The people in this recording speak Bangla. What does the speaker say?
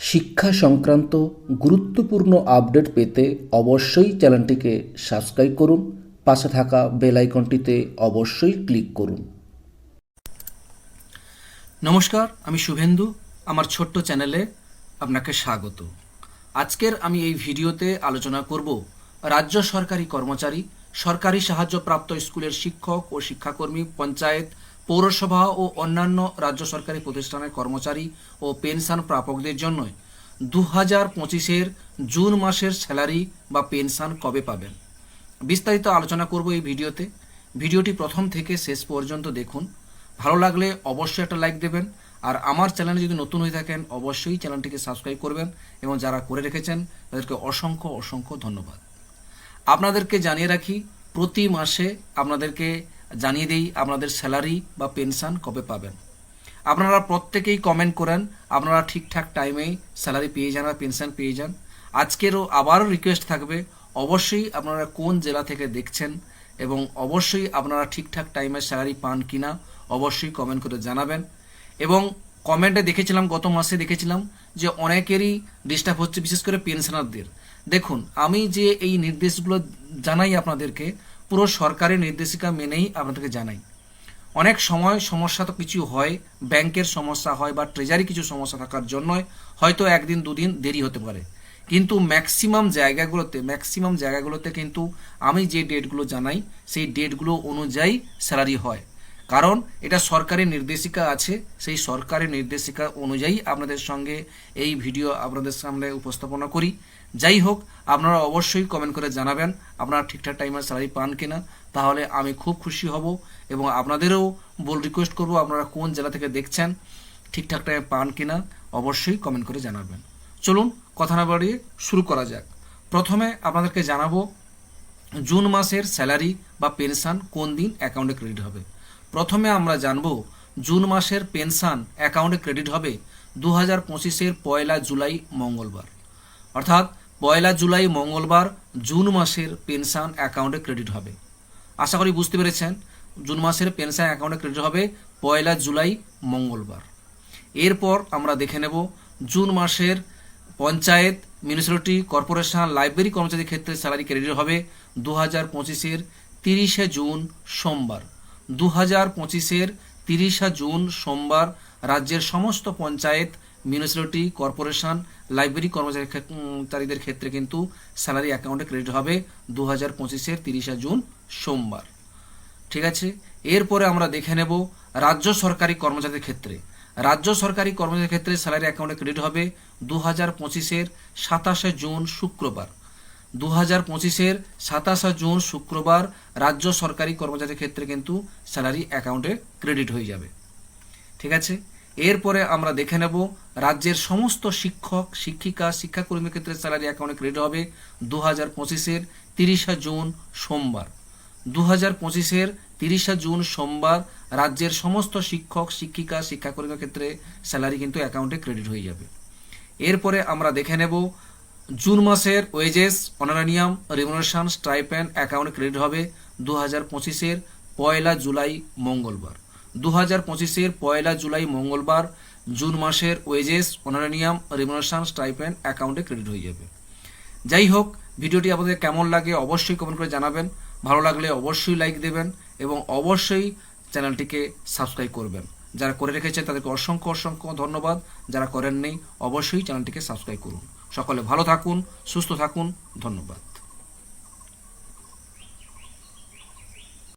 শিক্ষা সংক্রান্ত গুরুত্বপূর্ণ আপডেট পেতে অবশ্যই চ্যানেলটিকে সাবস্ক্রাইব করুন, পাশে থাকা বেল আইকনটিতে অবশ্যই ক্লিক করুন। নমস্কার, আমি শুভেন্দু, আমার ছোট্ট চ্যানেলে আপনাকে স্বাগত। আজকের আমি এই ভিডিওতে আলোচনা করব রাজ্য সরকারি কর্মচারী, সরকারি সাহায্যপ্রাপ্ত স্কুলের শিক্ষক ও শিক্ষাকর্মী পঞ্চায়েত পৌরসভা ও অন্যান্য রাজ্য সরকারি প্রতিষ্ঠানের কর্মচারী ও পেনশন প্রাপকদের জন্য দু হাজার পঁচিশের জুন মাসের স্যালারি বা পেনশন কবে পাবেন? বিস্তারিত আলোচনা করব এই ভিডিওতে। ভিডিওটি প্রথম থেকে শেষ পর্যন্ত দেখুন। ভালো লাগলে অবশ্যই একটা লাইক দেবেন। আর আমার চ্যানেলে যদি নতুন হয়ে থাকেন, অবশ্যই চ্যানেলটিকে সাবস্ক্রাইব করবেন এবং যারা করে রেখেছেন, তাদেরকে অসংখ্য অসংখ্য ধন্যবাদ। আপনাদেরকে জানিয়ে রাখি, প্রতি মাসে আপনাদেরকে জানিয়ে দেই, আপনাদের স্যালারি বা পেনশন কবে পাবেন। আপনারা প্রত্যেকেই কমেন্ট করেন, আপনারা ঠিকঠাক টাইমেই স্যালারি পেয়ে যান বা পেনশন পেয়ে যান। আজকেরও আবারও রিকোয়েস্ট থাকবে, অবশ্যই আপনারা কোন জেলা থেকে দেখছেন এবং অবশ্যই আপনারা ঠিকঠাক টাইমে স্যালারি পান কিনা, অবশ্যই কমেন্ট করে জানাবেন। এবং কমেন্টে দেখেছিলাম, গত মাসে দেখেছিলাম যে অনেকেরই ডিস্টার্ব হচ্ছে, বিশেষ করে পেনশনারদের দেখুন, আমি যে এই নির্দেশগুলো জানাই আপনাদেরকে পুরো সরকারি নির্দেশিকা মেনেই আপনাদেরকে জানাই। অনেক সময় সমস্যা তো কিছু হয়, ব্যাংকের সমস্যা হয় বা ট্রেজারি কিছু সমস্যা থাকার জন্য হয়তো একদিন, দুদিন দেরি হতে পারে। কিন্তু ম্যাক্সিমাম জায়গাগুলোতে ম্যাক্সিমাম জায়গাগুলোতে কিন্তু আমি যে ডেটগুলো জানাই, সেই ডেটগুলো অনুযায়ী স্যালারি হয়। কারণ এটা সরকারি নির্দেশিকা আছে, সেই সরকারি নির্দেশিকা অনুযায়ী আপনাদের সঙ্গে এই ভিডিও আপনাদের সামনে উপস্থাপনা করি। যাই হোক আপনারা অবশ্যই কমেন্ট করে জানাবেন আপনারা ঠিকঠাক টাইমে স্যালারি পান কিনা। তাহলে আমি খুব খুশি হব এবং আপনাদেরও বল রিকোয়েস্ট করব আপনারা কোন জেলা থেকে দেখছেন, ঠিকঠাক টাইমে পান কিনা, অবশ্যই কমেন্ট করে জানাবেন। চলুন, কথা না বাড়িয়ে শুরু করা যাক। প্রথমে আপনাদেরকে জানাব, জুন মাসের স্যালারি বা পেনশন কোন দিন অ্যাকাউন্টে ক্রেডিট হবে? প্রথমে আমরা জানব, জুন মাসের পেনশন অ্যাকাউন্টে ক্রেডিট হবে দু হাজার পঁচিশের পয়লা জুলাই মঙ্গলবার। অর্থাৎ পয়লা জুলাই মঙ্গলবার জুন মাসের পেনশন অ্যাকাউন্টে ক্রেডিট হবে। আশা করি বুঝতে পেরেছেন, জুন মাসের পেনশন অ্যাকাউন্টে ক্রেডিট হবে পয়লা জুলাই মঙ্গলবার। এরপর আমরা দেখে নেব জুন মাসের পঞ্চায়েত, মিউনিসিপ্যালিটি, কর্পোরেশন, লাইব্রেরি কর্মচারীর ক্ষেত্রে স্যালারি ক্রেডিট হবে দু হাজার পঁচিশের তিরিশে জুন সোমবার। দু হাজার পঁচিশের তিরিশে জুন সোমবার রাজ্যের সমস্ত পঞ্চায়েত মিউনিসিপ্যালিটি কর্পোরেশন, লাইব্রেরি কর্মচারীদের ক্ষেত্রে কিন্তু স্যালারি অ্যাকাউন্টে ক্রেডিট হবে দু হাজার পঁচিশের তিরিশে জুন সোমবার। ঠিক আছে? এরপরে আমরা দেখে নেব রাজ্য সরকারি কর্মচারীদের ক্ষেত্রে। রাজ্য সরকারি কর্মচারীর ক্ষেত্রে স্যালারি অ্যাকাউন্টে ক্রেডিট হবে দু হাজার পঁচিশের সাতাশে জুন শুক্রবার। দু হাজার পঁচিশের সাতাশে জুন শুক্রবার রাজ্য সরকারি কর্মচারীর ক্ষেত্রে কিন্তু স্যালারি অ্যাকাউন্টে ক্রেডিট হয়ে যাবে। ঠিক আছে? এরপরে আমরা দেখে নেব রাজ্যের সমস্ত শিক্ষক, শিক্ষিকা শিক্ষাকর্মীর ক্ষেত্রে স্যালারি অ্যাকাউন্টে ক্রেডিট হবে। দু হাজার পঁচিশের তিরিশে জুন সোমবার। দু হাজার পঁচিশের তিরিশে জুন সোমবার রাজ্যের সমস্ত শিক্ষক, শিক্ষিকা শিক্ষাকর্মীর ক্ষেত্রে স্যালারি কিন্তু অ্যাকাউন্টে ক্রেডিট হয়ে যাবে। এরপরে আমরা দেখে নেব জুন মাসের ওয়েজেস অনারানিয়াম রেমুনারেশন স্ট্রাইপেন্ড অ্যাকাউন্টে ক্রেডিট হবে। দু হাজার পঁচিশের পয়লা জুলাই মঙ্গলবার। দু হাজার পঁচিশের পয়লা জুলাই মঙ্গলবার জুন মাসের ওয়েজেস, অনারানিয়াম রেমুনারেশন স্ট্রাইপেন্ড অ্যাকাউন্টে ক্রেডিট হয়ে যাবে। যাই হোক, ভিডিওটি আপনাদের কেমন লাগে অবশ্যই কমেন্ট করে জানাবেন। ভালো লাগলে অবশ্যই লাইক দেবেন এবং অবশ্যই চ্যানেলটিকে সাবস্ক্রাইব করবেন। যারা করে রেখেছেন তাদেরকে অসংখ্য অসংখ্য ধন্যবাদ। যারা করেন করেননি, অবশ্যই চ্যানেলটিকে সাবস্ক্রাইব করুন। সকলে ভালো থাকুন, সুস্থ থাকুন। ধন্যবাদ।